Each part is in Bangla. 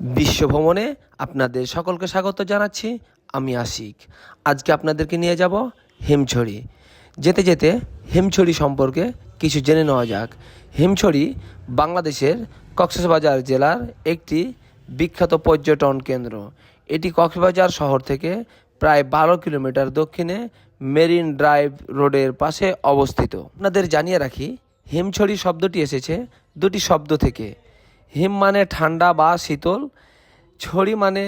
বিশ্ব ভ্রমণে আপনাদের সকলকে স্বাগত জানাচ্ছি, আমি আশিক। আজকে আপনাদেরকে নিয়ে যাব হিমছড়ি। যেতে যেতে হিমছড়ি সম্পর্কে কিছু জেনে নেওয়া যাক। হিমছড়ি বাংলাদেশের কক্সবাজার জেলার একটি বিখ্যাত পর্যটন কেন্দ্র। এটি কক্সবাজার শহর থেকে প্রায় বারো কিলোমিটার দক্ষিণে মেরিন ড্রাইভ রোডের পাশে অবস্থিত। আপনাদের জানিয়ে রাখি, হিমছড়ি শব্দটি এসেছে দুটি শব্দ থেকে। হিম মানে ঠান্ডা বা শীতল ছড়ি মানে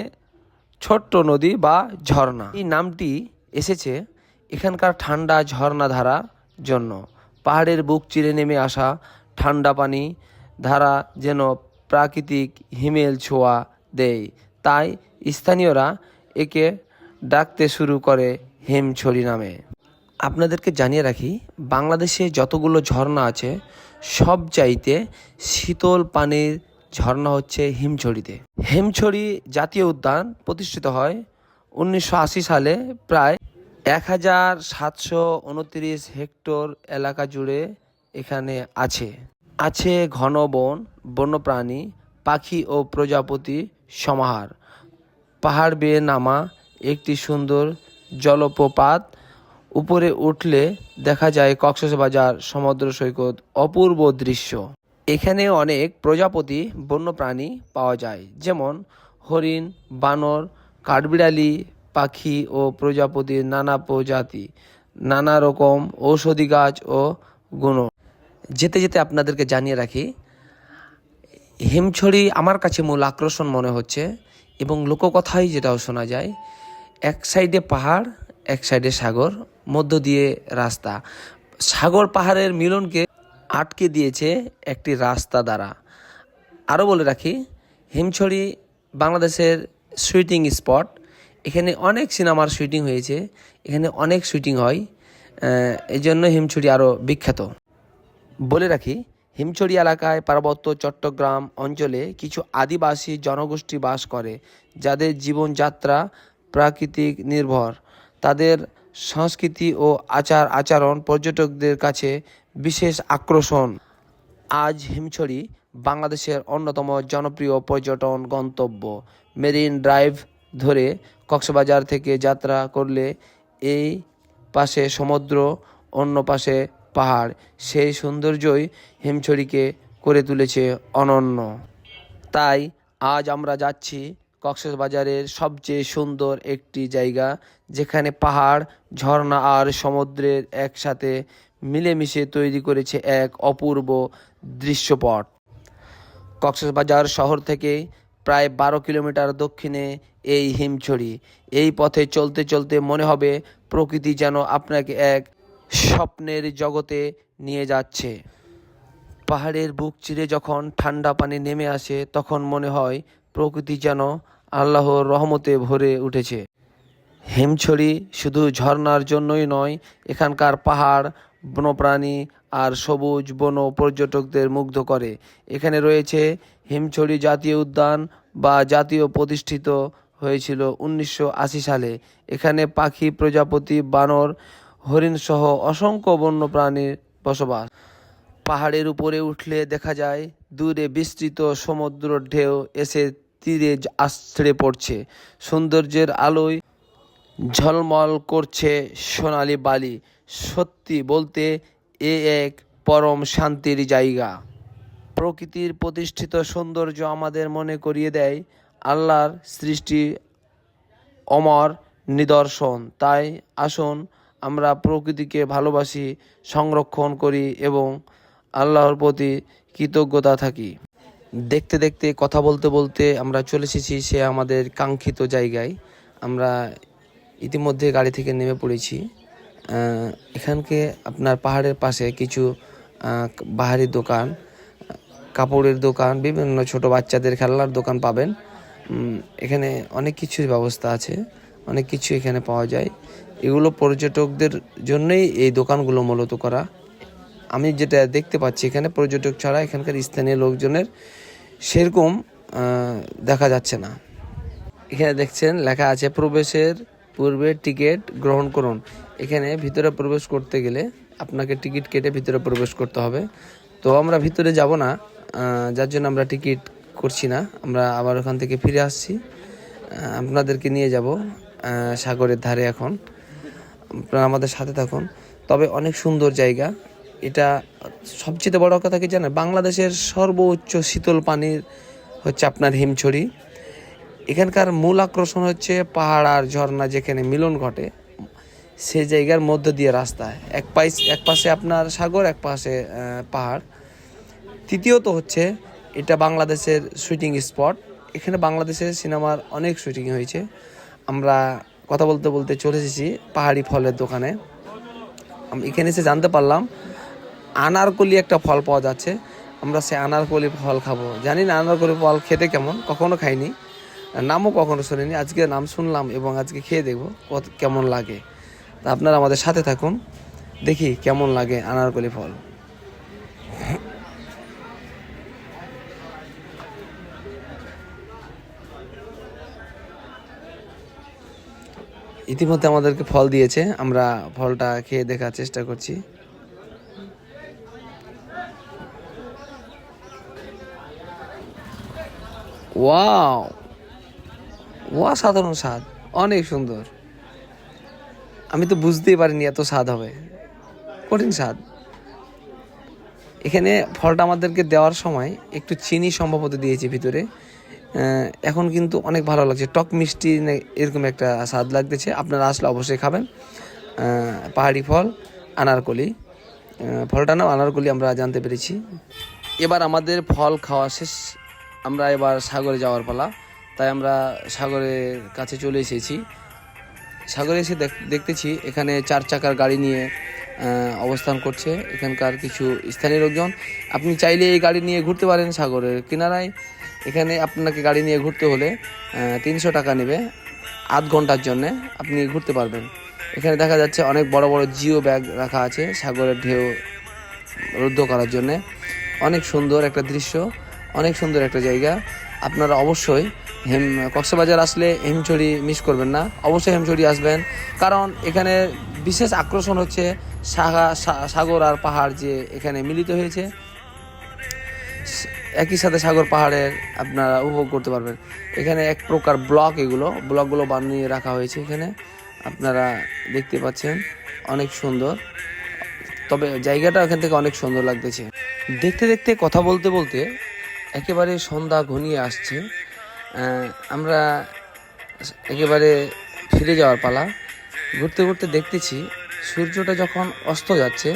ছোট্ট নদী বা ঝর্ণা। এই নামটি এসেছে এখানকার ঠান্ডা ঝর্ণা ধারা জন্য। পাহাড়ের বুক চিরে নেমে আসা ঠান্ডা পানি ধারা যেন প্রাকৃতিক হিমেল ছোঁয়া দেয়। তাই স্থানীয়রা একে ডাকতে শুরু করে হিমছড়ি নামে। আপনাদেরকে জানিয়ে রাখি, বাংলাদেশে যতগুলো ঝর্ণা আছে সব চাইতে শীতল পানির ঝর্ণা হচ্ছে হিমছড়িতে। হিমছড়ি জাতীয় উদ্যান প্রতিষ্ঠিত হয় উনিশশো আশি সালে প্রায় এক হাজার সাতশো উনত্রিশ হেক্টর এলাকা জুড়ে এখানে আছে। আছে ঘন বন, বন্যপ্রাণী, পাখি ও প্রজাপতি সমাহার। পাহাড় বেয়ে নামা একটি সুন্দর জলপ্রপাত। উপরে উঠলে দেখা যায় কক্সবাজার সমুদ্র সৈকত অপূর্ব দৃশ্য। এখানে অনেক প্রজাপতি বন্যপ্রাণী পাওয়া যায়, যেমন হরিণ, বানর, কাঠবিড়ালি, পাখি ও প্রজাপতির নানা প্রজাতি, নানা রকম ঔষধি গাছ ও গুণ যেতে যেতে আপনাদেরকে জানিয়ে রাখি, হিমছড়ি আমার কাছে মূল আকর্ষণ মনে হচ্ছে এবং লোককথাই যেটাও শোনা যায়, এক সাইডে পাহাড়, এক সাইডে সাগর, মধ্য দিয়ে রাস্তা। সাগর পাহাড়ের মিলনকে আটকে দিয়েছে একটি রাস্তা দ্বারা। আরও বলে রাখি, হিমছড়ি বাংলাদেশের শুটিং স্পট। এখানে অনেক সিনেমার শুটিং হয়েছে, এখানে অনেক শুটিং হয় এই জন্য হিমছড়ি আরও বিখ্যাত। বলে রাখি, হিমছড়ি এলাকায় পার্বত্য চট্টগ্রাম অঞ্চলে কিছু আদিবাসী জনগোষ্ঠী বাস করে, যাদের জীবনযাত্রা প্রাকৃতিক নির্ভর। তাদের সংস্কৃতি ও আচার আচরণ পর্যটকদের কাছে বিশেষ আকর্ষণ। আজ হিমছড়ি বাংলাদেশের অন্যতম জনপ্রিয় পর্যটন গন্তব্য। মেরিন ড্রাইভ ধরে কক্সবাজার থেকে যাত্রা করলে এই পাশে সমুদ্র, অন্য পাশে পাহাড়। সেই সৌন্দর্যই হিমছড়িকে করে তুলেছে অনন্য। তাই আজ আমরা যাচ্ছি কক্সবাজারের সবচেয়ে সুন্দর একটি জায়গা, যেখানে পাহাড়, ঝর্ণা আর সমুদ্রের একসাথে মিলেমিশে তৈরি করেছে এক অপূর্ব দৃশ্যপট। কক্সবাজার শহর থেকে প্রায় বারো কিলোমিটার দক্ষিণে এই হিমছড়ি। এই পথে চলতে চলতে মনে হবে প্রকৃতি যেন আপনাকে এক স্বপ্নের জগতে নিয়ে যাচ্ছে। পাহাড়ের বুক চিরে যখন ঠান্ডা পানি নেমে আসে, তখন মনে হয় প্রকৃতি যেন আল্লাহর রহমতে ভরে উঠেছে। হিমছড়ি শুধু ঝর্ণার জন্যই নয়, এখানকার পাহাড় বন্যপ্রাণী আর সবুজ বন পর্যটকদের মুগ্ধ করে। এখানে রয়েছে হিমছড়ি জাতীয় উদ্যান বা জাতীয় প্রতিষ্ঠিত হয়েছিল উনিশশো আশি সালে। এখানে পাখি প্রজাপতি, বানর, হরিণ সহ অসংখ্য বন্যপ্রাণীর বসবাস। পাহাড়ের উপরে উঠলে দেখা যায়, দূরে বিস্তৃত সমুদ্র ঢেউ এসে তীরে আছড়ে পড়ছে। সৌন্দর্যের আলোয় ঝলমল করছে সোনালি বালি। সত্যি বলতে এ এক পরম শান্তির জায়গা। প্রকৃতির প্রতিষ্ঠিত সৌন্দর্য আমাদের মনে করিয়ে দেয় আল্লাহর সৃষ্টি অমর নিদর্শন। তাই আসুন আমরা প্রকৃতিকে ভালোবাসি, সংরক্ষণ করি এবং আল্লাহর প্রতি কৃতজ্ঞতা থাকি। দেখতে দেখতে, কথা বলতে বলতে আমরা চলে এসেছি সে আমাদের কাঙ্ক্ষিত জায়গায়। আমরা ইতিমধ্যে গাড়ি থেকে নেমে পড়েছি। এখানকে আপনার পাহাড়ের পাশে কিছু বাহারি দোকান, কাপড়ের দোকান, বিভিন্ন ছোট বাচ্চাদের খেলনার দোকান পাবেন। এখানে অনেক কিছুর ব্যবস্থা আছে, অনেক কিছু এখানে পাওয়া যায়। এগুলো পর্যটকদের জন্যই এই দোকানগুলো মূলত করা। আমি যেটা দেখতে পাচ্ছি এখানে পর্যটক ছাড়া এখানকার স্থানীয় লোকজনের সেরকম দেখা যাচ্ছে না। এখানে দেখছেন, লেখা আছে, প্রবেশের পূর্বে টিকিট গ্রহণ করুন। এখানে ভিতরে প্রবেশ করতে গেলে আপনাকে টিকিট কেটে ভিতরে প্রবেশ করতে হবে। তো আমরা ভিতরে যাব না যার জন্য আমরা টিকিট করছি না। আমরা আবার ওখান থেকে ফিরে আসছি। আপনাদেরকে নিয়ে যাব সাগরের ধারে এখন। আপনারা আমাদের সাথে থাকুন। তবে অনেক সুন্দর জায়গা। এটা সবচেয়ে বড় কথা কি জানেন? বাংলাদেশের সর্বোচ্চ শীতল পানির হচ্ছে আপনার হিমছড়ি। এখানকার মূল আকর্ষণ হচ্ছে পাহাড় আর ঝর্ণা যেখানে মিলন ঘটে, সে জায়গার মধ্য দিয়ে রাস্তা। এক পাইস, এক পাশে আপনার সাগর, এক পাশে পাহাড়। তৃতীয়ত হচ্ছে এটা বাংলাদেশের শুটিং স্পট এখানে বাংলাদেশের সিনেমার অনেক শুটিং হয়েছে। আমরা কথা বলতে বলতে চলে এসেছি পাহাড়ি ফলের দোকানে। এখানে এসে জানতে পারলাম, আনারকলি একটা ফল পাওয়া যাচ্ছে। আমরা সে আনারকলি ফল খাব। জানি না আনারকলি ফল খেতে কেমন, কখনো খাইনি। নামও কখনো শুনিনি। আজকে নাম শুনলাম এবং আজকে খেয়ে দেখব কত কেমন লাগে। তা আপনারা আমাদের সাথে থাকুন, দেখি কেমন লাগে আনারকলি ফল। ইতিমধ্যে আমাদেরকে ফল দিয়েছে, আমরা ফলটা খেয়ে দেখার চেষ্টা করছি। ওয়াও! ওয়া সাধারণ স্বাদ। অনেক সুন্দর। আমি তো বুঝতেই পারিনি এত স্বাদ হবে। কঠিন স্বাদ। এখানে ফলটা আমাদেরকে দেওয়ার সময় একটু চিনি সম্ভবত দিয়েছে ভিতরে। এখন কিন্তু অনেক ভালো লাগছে। টক মিষ্টি এরকম একটা স্বাদ লাগতেছে। আপনারা আসলে অবশ্যই খাবেন। পাহাড়ি ফল, আনারকলি। ফলটা নাম আনারকলি আমরা জানতে পেরেছি। এবার আমাদের ফল খাওয়া শেষ। আমরা এবার সাগরে যাওয়ার পালা। তাই আমরা সাগরের কাছে চলে এসেছি। সাগরে এসে দেখ- দেখতেছি এখানে চার চাকার গাড়ি নিয়ে অবস্থান করছে। এখানকার কিছু স্থানীয় লোকজন। আপনি চাইলে এই গাড়ি নিয়ে ঘুরতে পারেন সাগরের কিনারায়। এখানে আপনাকে গাড়ি নিয়ে ঘুরতে হলে তিনশো টাকা নেবে আধ ঘণ্টার জন্য। আপনি ঘুরতে পারবেন। এখানে দেখা যাচ্ছে অনেক বড় বড় জিও ব্যাগ রাখা আছে সাগরের ঢেউ রুদ্ধ করার জন্যে। অনেক সুন্দর একটা দৃশ্য, অনেক সুন্দর একটা জায়গা। আপনারা অবশ্যই হেম, কক্সবাজার আসলে হেমছড়ি মিস করবেন না। অবশ্যই হেমছড়ি আসবেন। কারণ এখানে বিশেষ আকর্ষণ হচ্ছে সাগা সাগর আর পাহাড় যে এখানে মিলিত হয়েছে। একই সাথে সাগর পাহাড়ের আপনারা উপভোগ করতে পারবেন। এখানে এক প্রকার ব্লক এগুলো। ব্লকগুলো বানিয়ে রাখা হয়েছে এখানে। আপনারা দেখতে পাচ্ছেন, অনেক সুন্দর। তবে জায়গাটা এখান থেকে অনেক সুন্দর লাগতেছে। দেখতে দেখতে, কথা বলতে বলতে একেবারে সন্ধ্যা ঘনিয়ে আসছে। আমরা একেবারে ফিরে যাওয়ার পালা। ঘুরতে ঘুরতে দেখতেছি সূর্যটা যখন অস্ত যাচ্ছে,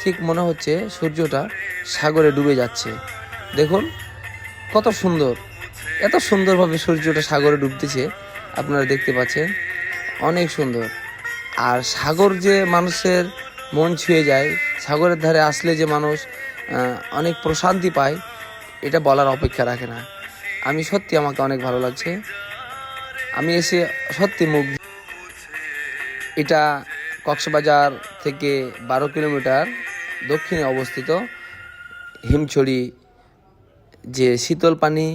ঠিক মনে হচ্ছে সূর্যটা সাগরে ডুবে যাচ্ছে। দেখুন, কত সুন্দর, এত সুন্দরভাবে সূর্যটা সাগরে ডুবতেছে, আপনারা দেখতে পাচ্ছেন, অনেক সুন্দর। আর সাগর যে মানুষের মন ছুঁয়ে যায়, সাগরের ধারে আসলে যে মানুষ অনেক প্রশান্তি পায়, এটা বলার অপেক্ষা রাখে না। আমি সত্যি আমাকে অনেক ভালো লাগছে। আমি এসে সত্যি মুখ এটা কক্সবাজার থেকে বারো কিলোমিটার দক্ষিণে অবস্থিত হিমছড়ি যে শীতল পানি,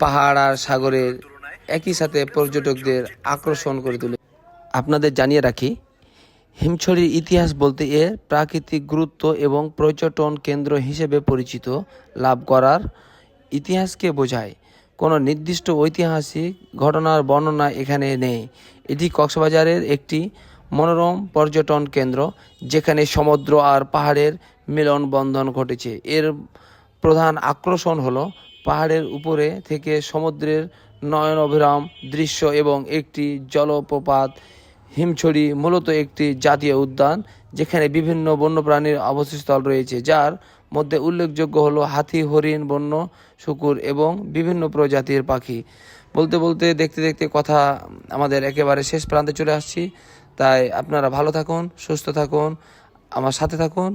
পাহাড় আর সাগরের একই সাথে পর্যটকদের আকর্ষণ করে তোলে। আপনাদের জানিয়ে রাখি, হিমছড়ির ইতিহাস বলতে এর প্রাকৃতিক গুরুত্ব এবং পর্যটন কেন্দ্র হিসেবে পরিচিত লাভ করার ইতিহাসকে বোঝায়। কোনো নির্দিষ্ট ঐতিহাসিক ঘটনার বর্ণনা এখানে নেই। এটি কক্সবাজারের একটি মনোরম পর্যটন কেন্দ্র, যেখানে সমুদ্র আর পাহাড়ের মিলন বন্ধন ঘটেছে। এর প্রধান আকর্ষণ হলো পাহাড়ের উপরে থেকে সমুদ্রের নয়ন অভিরাম দৃশ্য এবং একটি জলপ্রপাত হিমছড়ি, মূলত একটি জাতীয় উদ্যান, যেখানে বিভিন্ন বন্যপ্রাণীর আবাসস্থল রয়েছে, যার মধ্যে উল্লেখযোগ্য হলো হাতি, হরিণ, বন্য, শুকুর এবং বিভিন্ন প্রজাতির পাখি। বলতে বলতে দেখতে দেখতে কথা আমাদের একেবারে শেষ প্রান্তে চলে আসছি। তাই আপনারা ভালো থাকুন, সুস্থ থাকুন, আমার সাথে থাকুন।